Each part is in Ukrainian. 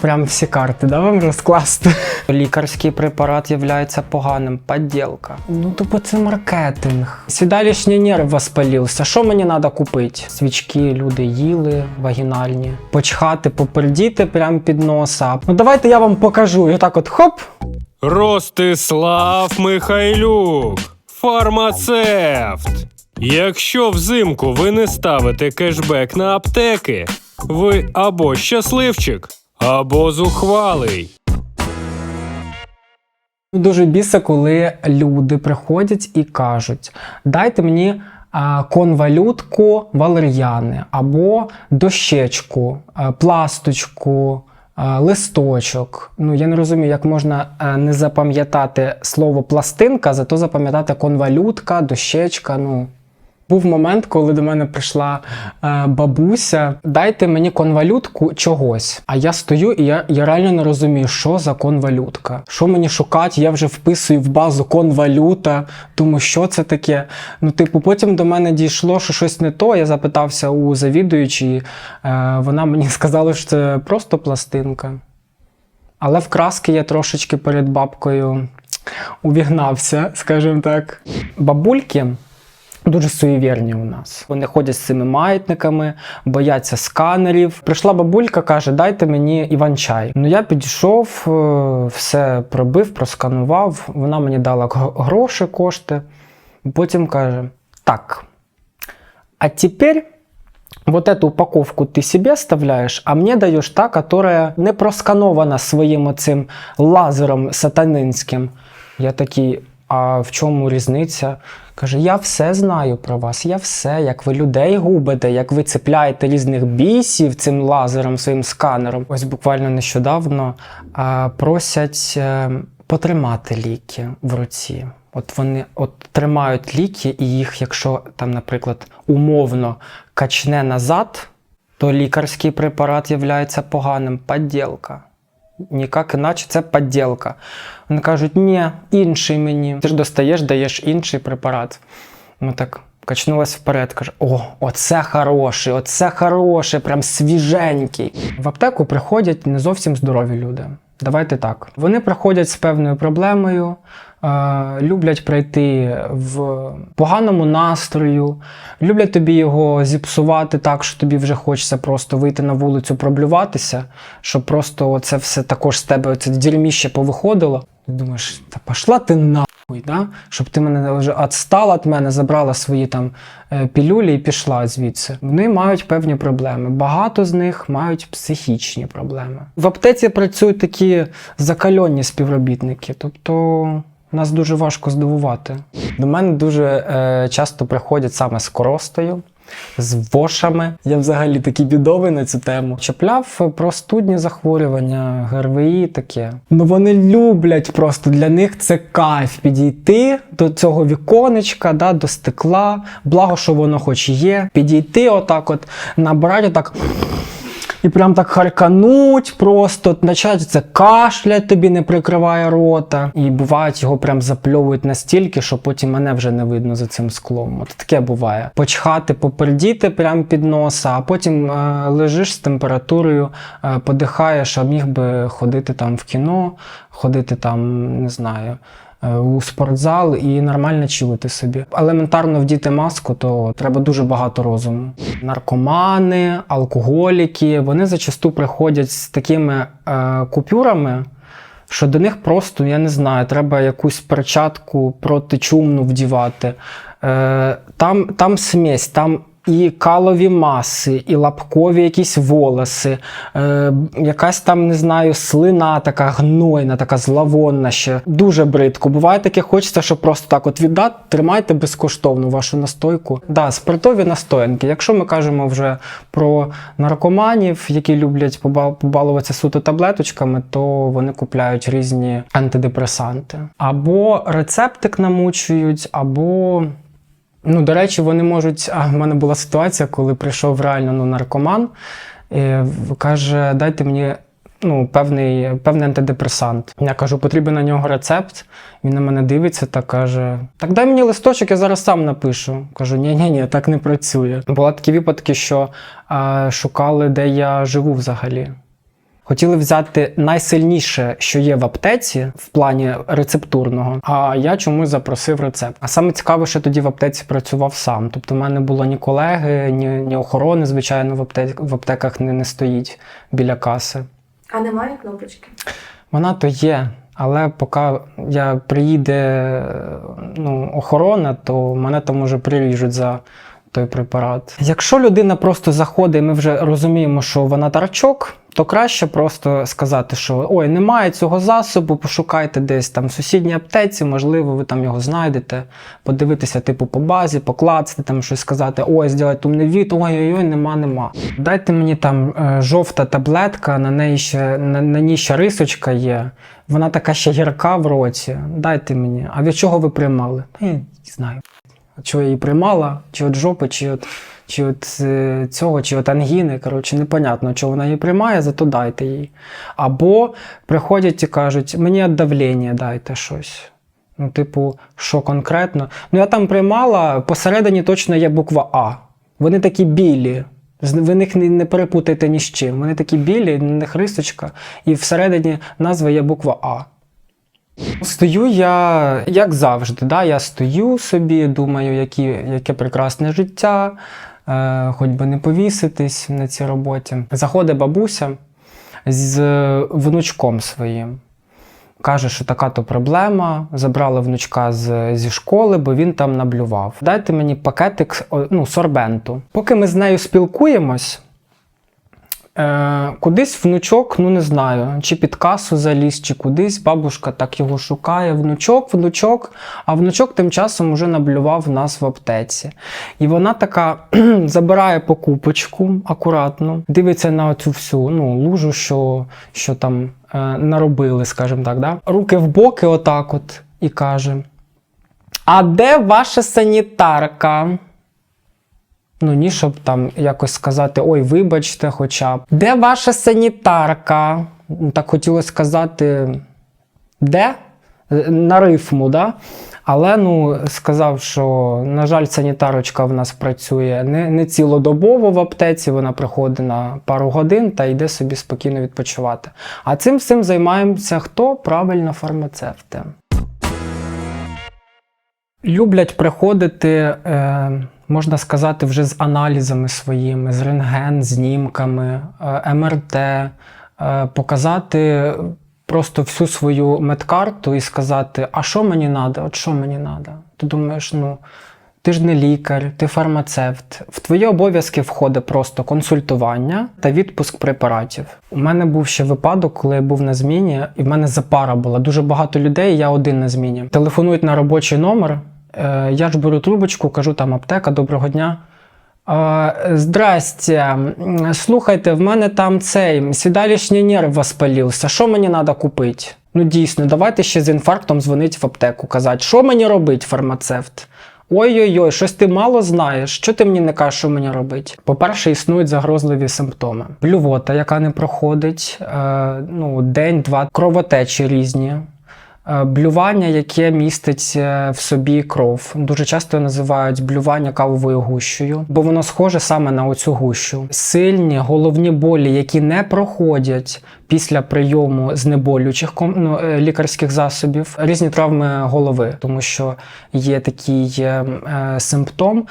Прям всі карти, да, вам розкласти? Лікарський препарат є поганим, подделка. Ну, тобто це маркетинг. Сідалішній нерв воспалився. Що мені треба купити? Свічки люди їли вагінальні. Почхати, попердіти прямо під носа. Ну давайте я вам покажу. І отак от хоп. Ростислав Михайлюк, фармацевт. Якщо взимку ви не ставите кешбек на аптеки, ви або щасливчик, або зухвалий. Дуже біса, коли люди приходять і кажуть: дайте мені а, конвалютку валер'яни або дощечку, а, пласточку. Листочок. Ну я не розумію, як можна е, не запам'ятати слово пластинка, зато запам'ятати конвалютка, дощечка. Ну був момент, коли до мене прийшла е, бабуся, дайте мені конвалютку чогось. А я стою і я, я реально не розумію, що за конвалютка. Що мені шукати? Я вже вписую в базу конвалюта. Думаю, що це таке. Ну, типу, потім до мене дійшло, що щось не то. Я запитався у завідуючої. Е, вона мені сказала, що це просто пластинка. Але в краски я трошечки перед бабкою увігнався, скажімо так. Бабульки. Дуже суєвірні у нас. Вони ходять з цими маятниками, бояться сканерів. Прийшла бабулька, каже: дайте мені іван-чай. Ну я підійшов, е, все пробив, просканував. Вона мені дала гроші, кошти. Потім каже: Так. А тепер вот эту упаковку ты себе оставляешь, а мне даешь та, которая не просканована своїм оцим лазером сатанинським. Я такий, а в чому різниця? Каже, я все знаю про вас, я все, як ви людей губите, як ви цепляєте різних бісів цим лазером, своїм сканером. Ось буквально нещодавно а, просять е, потримати ліки в руці. От вони от тримають ліки, і їх, якщо там, наприклад, умовно качне назад, то лікарський препарат є поганим, подделка. Ніяк іначе це подділка. Вони кажуть, ні, інший мені. Ти ж достаєш, даєш інший препарат. Ми так качнулась вперед, каже: О, оце хороший, оце хороший, прям свіженький. В аптеку приходять не зовсім здорові люди. Давайте так. Вони приходять з певною проблемою, люблять прийти в поганому настрою, люблять тобі його зіпсувати так, що тобі вже хочеться просто вийти на вулицю, проблюватися, щоб просто це все також з тебе це дерьміще повиходило. Ти думаєш, та пошла ти нахуй, да? щоб ти мене вже відстала від мене, забрала свої там е, пілюлі і пішла звідси. Вони мають певні проблеми. Багато з них мають психічні проблеми. В аптеці працюють такі закальонні співробітники, тобто. Нас дуже важко здивувати. До мене дуже е, часто приходять саме з коростою, з вошами. Я взагалі такий бідовий на цю тему. Чіпляв про студні захворювання, ГРВІ таке. Ну вони люблять просто для них це кайф підійти до цього віконечка, да, до стекла. Благо, що воно хоч є. Підійти, отак, от набрати отак. І прям так харкануть просто, почать це кашлять, тобі не прикриває рота. І бувають його прям запльовують настільки, що потім мене вже не видно за цим склом. От таке буває. Почхати, попердіти прям під носа, а потім е, лежиш з температурою, е, подихаєш, а міг би ходити там в кіно, ходити там, не знаю. Е, У спортзал і нормально чилити собі. Елементарно вдіти маску, то треба дуже багато розуму. Наркомани, алкоголіки, вони зачасту приходять з такими е, купюрами, що до них просто, я не знаю, треба якусь перчатку протичумну вдівати. Е, там, там смесь, там і калові маси, і лапкові якісь волоси, е, якась там, не знаю, слина така гнойна, така зловонна ще. Дуже бридко. Буває таке, хочеться, щоб просто так от віддати, тримайте безкоштовно вашу настойку. Да, спиртові настоянки. Якщо ми кажемо вже про наркоманів, які люблять побалуватися суто таблеточками, то вони купляють різні антидепресанти. Або рецептик намучують, або Ну, до речі, вони можуть. А в мене була ситуація, коли прийшов реально ну, наркоман і каже: дайте мені ну, певний, певний антидепресант. Я кажу, потрібен на нього рецепт. Він на мене дивиться та каже: Так дай мені листочок, я зараз сам напишу. Кажу, ні, ні, ні, так не працює. Були такі випадки, що а, шукали, де я живу взагалі. Хотіли взяти найсильніше, що є в аптеці в плані рецептурного. А я чомусь запросив рецепт. А саме цікаве, що тоді в аптеці працював сам. Тобто, в мене було ні колеги, ні, ні охорони, звичайно, в, аптек, в аптеках не, не стоїть біля каси. А немає кнопочки. Вона то є, але поки я приїде ну, охорона, то мене там уже приріжуть за той препарат. Якщо людина просто заходить, і ми вже розуміємо, що вона тарчок, то краще просто сказати, що ой, немає цього засобу, пошукайте десь там в сусідній аптеці, можливо, ви там його знайдете, подивитися, типу, по базі, поклацати, там щось сказати, ой, зробити умний від, ой-ой-ой, нема, нема. Дайте мені там е, жовта таблетка, на неї ще на, на ній ще рисочка є. Вона така ще гірка в році. Дайте мені. А від чого ви приймали? Я не знаю. Чого я її приймала, чи от жопи, чи от, чи от е, цього, чи от ангіни. Коротше, непонятно, чого вона її приймає, зато дайте їй. Або приходять і кажуть, мені давлення дайте щось. Ну, типу, що конкретно? Ну, я там приймала, посередині точно є буква А. Вони такі білі. Ви них не, не перепутайте ні з чим. Вони такі білі, на них рисочка, і всередині назва є буква А. Стою я, як завжди, да? я стою собі, думаю, які, яке прекрасне життя, хоч би не повіситись на цій роботі. Заходить бабуся з внучком своїм. Каже, що така то проблема. Забрала внучка з, зі школи, бо він там наблював. Дайте мені пакетик ну, сорбенту. Поки ми з нею спілкуємось, Е, кудись внучок, ну не знаю, чи під касу заліз, чи кудись. Бабушка так його шукає. Внучок, внучок. А внучок тим часом уже наблював нас в аптеці. І вона така забирає покупочку акуратно, дивиться на цю всю ну, лужу, що, що там е, наробили, скажімо так. Да? Руки в боки, отак от, і каже: А де ваша санітарка? Ну, ні, щоб там якось сказати, ой, вибачте, хоча б. Де ваша санітарка? Ну, Так хотілося сказати, де? На рифму, да? Але ну, сказав, що, на жаль, санітарочка в нас працює не, не цілодобово в аптеці, вона приходить на пару годин та йде собі спокійно відпочивати. А цим всім займаємося хто? Правильно, фармацевти. Люблять приходити, е, можна сказати, вже з аналізами своїми, з рентген, знімками, е, МРТ, е, показати просто всю свою медкарту і сказати, а що мені треба, от що мені треба. Ти думаєш, ну. Ти ж не лікар, ти фармацевт. В твої обов'язки входить просто консультування та відпуск препаратів. У мене був ще випадок, коли я був на зміні, і в мене запара була. Дуже багато людей, я один на зміні. Телефонують на робочий номер. Е, я ж беру трубочку, кажу там аптека, доброго дня. Е, Здрасте, слухайте, в мене там цей сідалішній нерв воспалився. Що мені треба купити? Ну дійсно, давайте ще з інфарктом дзвонить в аптеку, казати, що мені робить фармацевт. Ой-ой-ой, щось ти мало знаєш. Що ти мені не кажеш, що мені робити? По-перше, існують загрозливі симптоми. Блювота, яка не проходить, е, ну, день-два, кровотечі різні. Е, Блювання, яке містить е, в собі кров, дуже часто називають блювання кавовою гущею, бо воно схоже саме на оцю гущу. Сильні головні болі, які не проходять після прийому знеболюючих ну, е, лікарських засобів, різні травми голови, тому що є такий е, е, симптом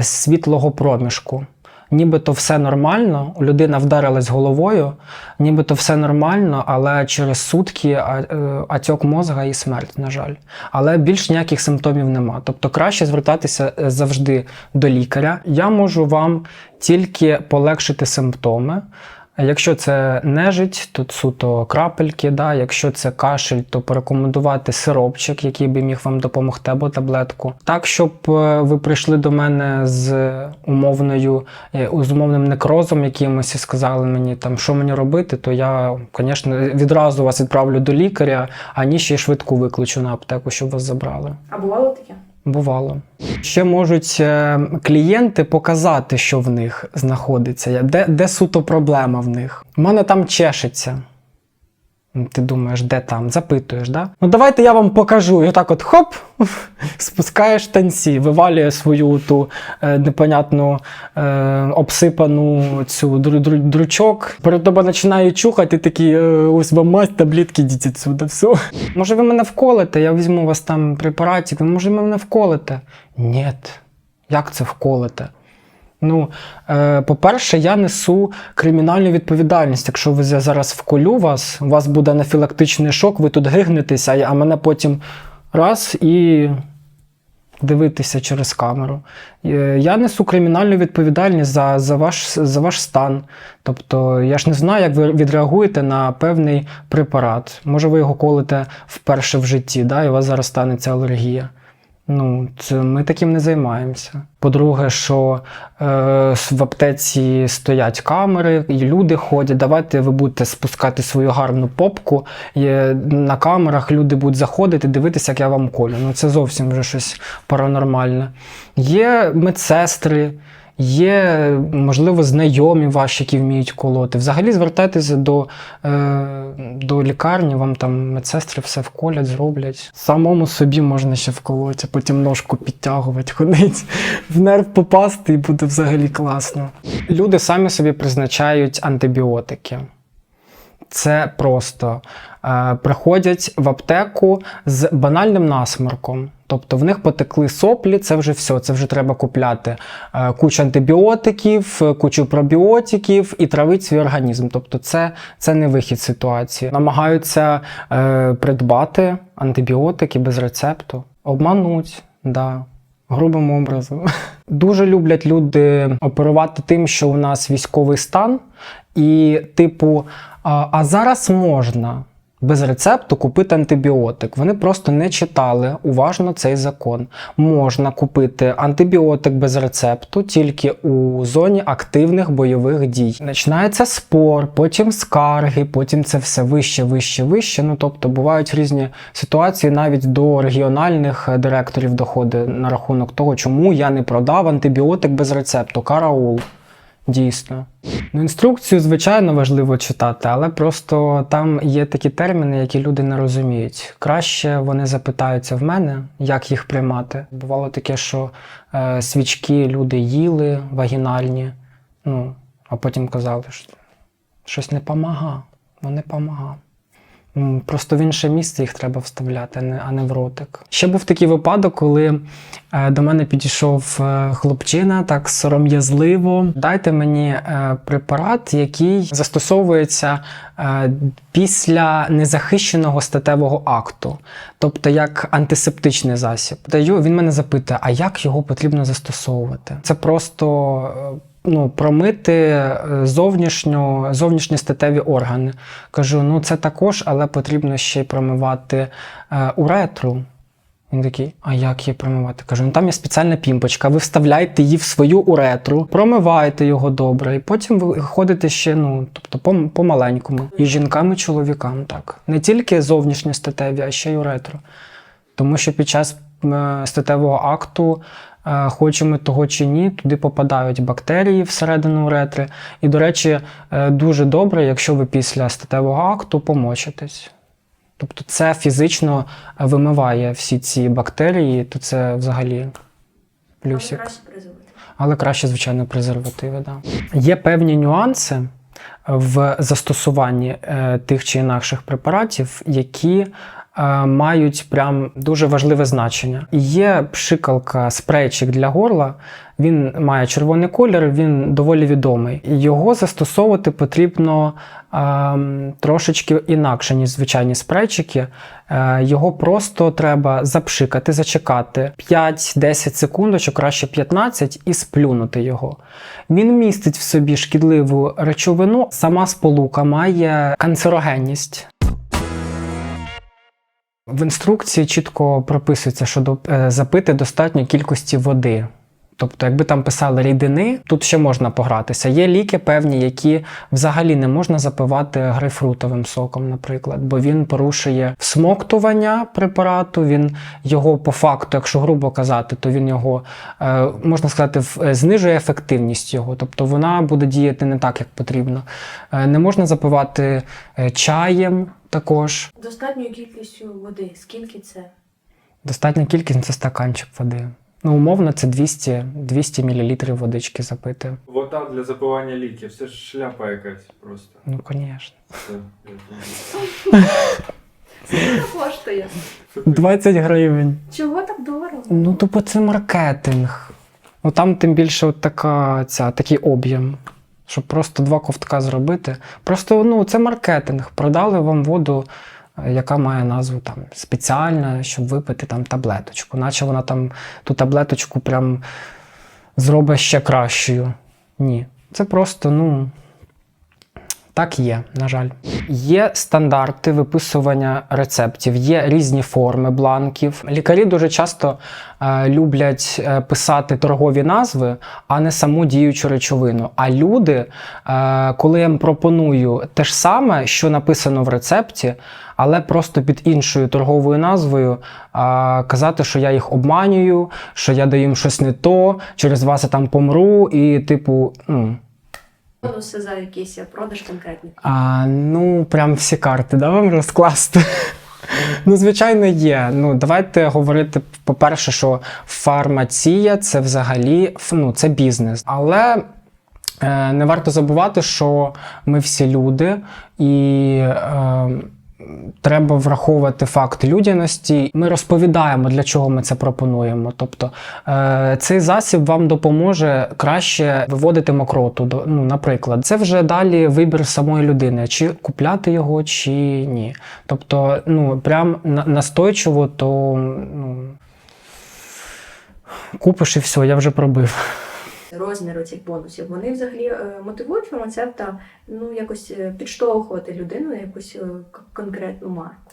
світлого проміжку. Нібито все нормально, людина вдарилась головою, нібито все нормально, але через сутки е, мозга і смерть, на жаль. Але більш ніяких симптомів нема. Тобто краще звертатися е, завжди до лікаря. Я можу вам тільки полегшити симптоми. Якщо це нежить, то суто крапельки. Да? Якщо це кашель, то порекомендувати сиропчик, який би міг вам допомогти, або таблетку. Так, щоб е, ви прийшли до мене з умовною, е, з умовним некрозом якимось і сказали мені, там, що мені робити, то я, звісно, відразу вас відправлю до лікаря, а ні ще й швидку викличу на аптеку, щоб вас забрали. А бувало таке? Бувало. Ще можуть е, клієнти показати, що в них знаходиться, де, де суто проблема в них. У мене там чешеться. Ти думаєш, де там? Запитуєш, да? Ну давайте я вам покажу. І отак от хоп, спускаєш танці, вивалює свою ту е, непонятну е, обсипану цю дру, дру, дручок. Перед тобою починає чухати, ти такий, е, ось вам мазь, таблетки, йдіть відсюди, все. Може, ви мене вколите, я візьму у вас там препаратик, може, ви мене вколите? Ні. Як це вколите? Ну, е, по-перше, я несу кримінальну відповідальність. Якщо ви за- зараз вколю вас, у вас буде анафілактичний шок, ви тут гигнетеся, а мене потім раз і дивитися через камеру. Е, Я несу кримінальну відповідальність за, за, ваш, за ваш стан. Тобто я ж не знаю, як ви відреагуєте на певний препарат. Може, ви його колите вперше в житті, да, і у вас зараз станеться алергія. Ну, це ми таким не займаємося. По-друге, що е, в аптеці стоять камери, і люди ходять. Давайте ви будете спускати свою гарну попку. І на камерах люди будуть заходити, дивитися, як я вам колю. Ну це зовсім вже щось паранормальне. Є медсестри. Є, можливо, знайомі ваші, які вміють колоти. Взагалі звертайтеся до, е, до лікарні, вам там медсестри все вколять, зроблять. Самому собі можна ще вколоти, потім ножку підтягувати, ходить, в нерв попасти і буде взагалі класно. Люди самі собі призначають антибіотики. Це просто приходять в аптеку з банальним насморком. Тобто в них потекли соплі, це вже все. Це вже треба купляти е, кучу антибіотиків, е, кучу пробіотиків і травить свій організм. Тобто, це, це не вихід ситуації. Намагаються е, придбати антибіотики без рецепту, обмануть, да. Грубим образом. Дуже люблять люди оперувати тим, що у нас військовий стан, і, типу, а зараз можна без рецепту купити антибіотик. Вони просто не читали уважно цей закон. Можна купити антибіотик без рецепту тільки у зоні активних бойових дій. Починається спор, потім скарги, потім це все вище, вище, вище. Ну тобто бувають різні ситуації, навіть до регіональних директорів доходить на рахунок того, чому я не продав антибіотик без рецепту. Караул. Дійсно. Ну, інструкцію, звичайно, важливо читати, але просто там є такі терміни, які люди не розуміють. Краще вони запитаються в мене, як їх приймати. Бувало таке, що е, свічки люди їли вагінальні, ну, а потім казали, що щось не помага, воно не помага. Просто в інше місце їх треба вставляти, а не, в ротик. Ще був такий випадок, коли е, до мене підійшов е, хлопчина так сором'язливо. Дайте мені е, препарат, який застосовується після незахищеного статевого акту, тобто як антисептичний засіб. Даю, він мене запитує, а як його потрібно застосовувати? Це просто. Ну, промити е, зовнішньо, зовнішні статеві органи. Кажу, ну це також, але потрібно ще й промивати е, уретру. Він такий, а як її промивати? Кажу, ну там є спеціальна пімпочка, ви вставляєте її в свою уретру, промиваєте його добре, і потім ви ходите ще, ну, тобто по-маленькому. І жінкам, і чоловікам, так. Не тільки зовнішні статеві, а ще й уретру. Тому що під час е, статевого акту, хочемо того чи ні, туди попадають бактерії всередину уретри. І, до речі, е, дуже добре, якщо ви після статевого акту помочитесь. Тобто це фізично вимиває всі ці бактерії, то це взагалі плюсик. краще. Але краще, звичайно, презервативи. Да. Є певні нюанси в застосуванні е, тих чи інакших препаратів, які мають прям дуже важливе значення. Є пшикалка спрейчик для горла. Він має червоний колір, він доволі відомий. Його застосовувати потрібно е, трошечки інакше, ніж звичайні спрейчики. Е, його просто треба запшикати, зачекати 5-10 секундочок, краще 15, і сплюнути його. Він містить в собі шкідливу речовину, сама сполука має канцерогенність. В інструкції чітко прописується, що до- е, запити достатньо кількості води. Тобто, якби там писали рідини, тут ще можна погратися. Є ліки певні, які взагалі не можна запивати грейпфрутовим соком, наприклад, бо він порушує всмоктування препарату. Він його по факту, якщо грубо казати, то він його е, можна сказати, в- е, знижує ефективність його. Тобто вона буде діяти не так, як потрібно. Не можна запивати чаєм, також. Достатньою кількістю води. Скільки це? Достатня кількість це стаканчик води. Ну, умовно, це 200, 200 мл водички запити. Вода для запивання ліків, це ж шляпа якась просто. Ну, звісно. Це, я думаю. Скільки коштує? 20 гривень. Чого так дорого? Ну, тобто це маркетинг. Ну там тим більше от така, ця, такий об'єм. Щоб просто два ковтка зробити. Просто ну, це маркетинг. Продали вам воду, е, яка має назву там спеціальна, щоб випити там таблеточку. Наче вона там ту таблеточку прям зробить ще кращою. Ні. Це просто, ну. Так є, на жаль. Є стандарти виписування рецептів, є різні форми бланків. Лікарі дуже часто е, люблять е, писати торгові назви, а не саму діючу речовину. А люди, е, коли я їм пропоную те ж саме, що написано в рецепті, але просто під іншою торговою назвою, е, казати, що я їх обманюю, що я даю їм щось не то, через вас я там помру, і типу. ну, Бонуси за якийсь продаж конкретний. а, ну, прям всі карти, да, вам розкласти? Ну, звичайно, є. Ну, давайте говорити, по-перше, що фармація це взагалі ну, це бізнес. Але е, не варто забувати, що ми всі люди, і е, треба враховувати факт людяності. Ми розповідаємо, для чого ми це пропонуємо. Тобто е, цей засіб вам допоможе краще виводити мокроту. Ну, наприклад, це вже далі вибір самої людини, чи купляти його, чи ні. Тобто, ну прям настойчиво, то ну, купиш і все, я вже пробив. Розміру цих бонусів. Вони взагалі е, мотивують фармацевта ну, якось е, підштовхувати людину на якусь е, конкретну марку.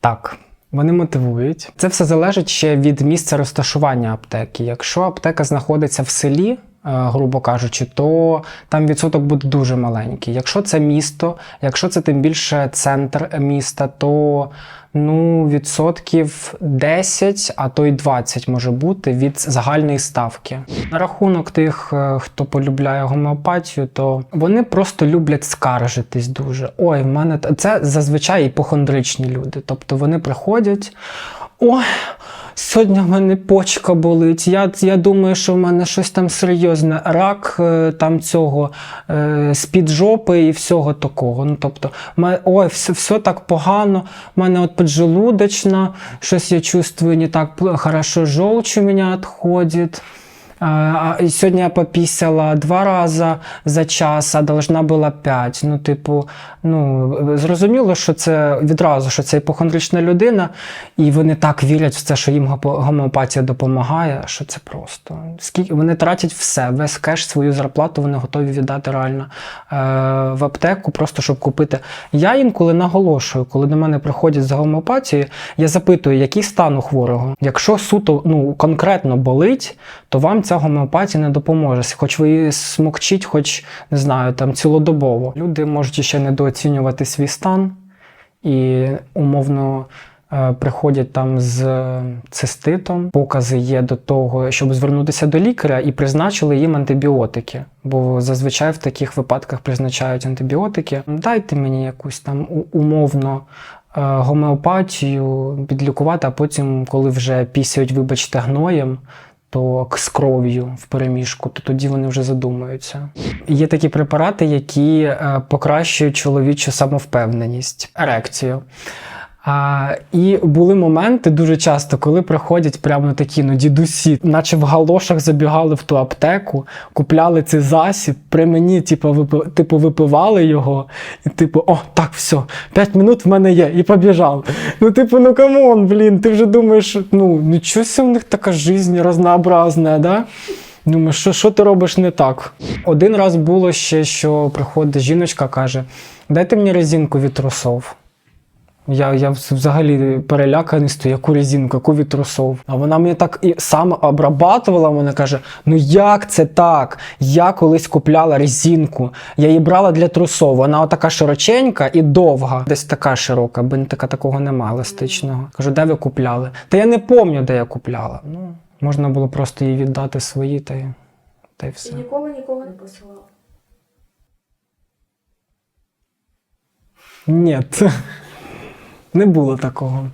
Так, вони мотивують. Це все залежить ще від місця розташування аптеки. Якщо аптека знаходиться в селі, грубо кажучи, то там відсоток буде дуже маленький. Якщо це місто, якщо це тим більше центр міста, то ну, відсотків 10, а то й 20 може бути від загальної ставки. На рахунок тих, е, хто полюбляє гомеопатію, то вони просто люблять скаржитись дуже. Ой, в мене це зазвичай іпохондричні люди. Тобто вони приходять. Ой, сьогодні в мене почка болить. Я, я думаю, що в мене щось там серйозне. Рак е, там цього е, з-під жопи і всього такого. Ну, тобто, ой, все, все так погано. У мене от поджелудочна, щось я чувствую не так хорошо, жовч у мене отходит. Сьогодні я попісяла два рази за час, а должна була п'ять. Ну, типу, ну, зрозуміло, що це відразу, що це іпохондрична людина, і вони так вірять в це, що їм гомеопатія допомагає, що це просто. Скільки вони тратять все, весь кеш, свою зарплату вони готові віддати реально е, в аптеку, просто щоб купити. Я інколи наголошую, коли до мене приходять з гомеопатією, я запитую, який стан у хворого. Якщо суто ну, конкретно болить, то вам ця гомеопатія не допоможе. Хоч ви її смокчіть, хоч не знаю, там цілодобово. Люди можуть ще недооцінювати свій стан і умовно. е, Приходять там з е, циститом, покази є до того, щоб звернутися до лікаря і призначили їм антибіотики. Бо зазвичай в таких випадках призначають антибіотики. Дайте мені якусь там умовно е, гомеопатію підлікувати, а потім, коли вже пісяють, вибачте, гноєм, то з кров'ю в переміжку, то тоді вони вже задумаються. Є такі препарати, які е, покращують чоловічу самовпевненість, ерекцію. А, і були моменти дуже часто, коли приходять прямо такі ну, дідусі, наче в галошах забігали в ту аптеку, купляли цей засіб, при мені, типу, випи- типу, випивали його, і типу, о, так, все, 5 минут в мене є, і побіжав. Ну, типу, ну камон, блін, ти вже думаєш, ну, нічого в них така жизнь разнообразна, да? Думаю, що, що ти робиш не так? Один раз було ще, що приходить жіночка, каже: дайте мені резинку від трусов. Я, я взагалі переляканий стою, яку резинку, яку відрусов. А вона мені так і саме обрабатувала, вона каже: ну як це так? Я колись купляла резинку, я її брала для трусов. Вона отака широченька і довга. Десь така широка, бинтика такого нема еластичного. Кажу, де ви купляли? Та я не пам'ятаю, де я купляла. Ну, можна було просто їй віддати свої та й, та й все. І ніколи нікого не посилав. Ні. Не було такого.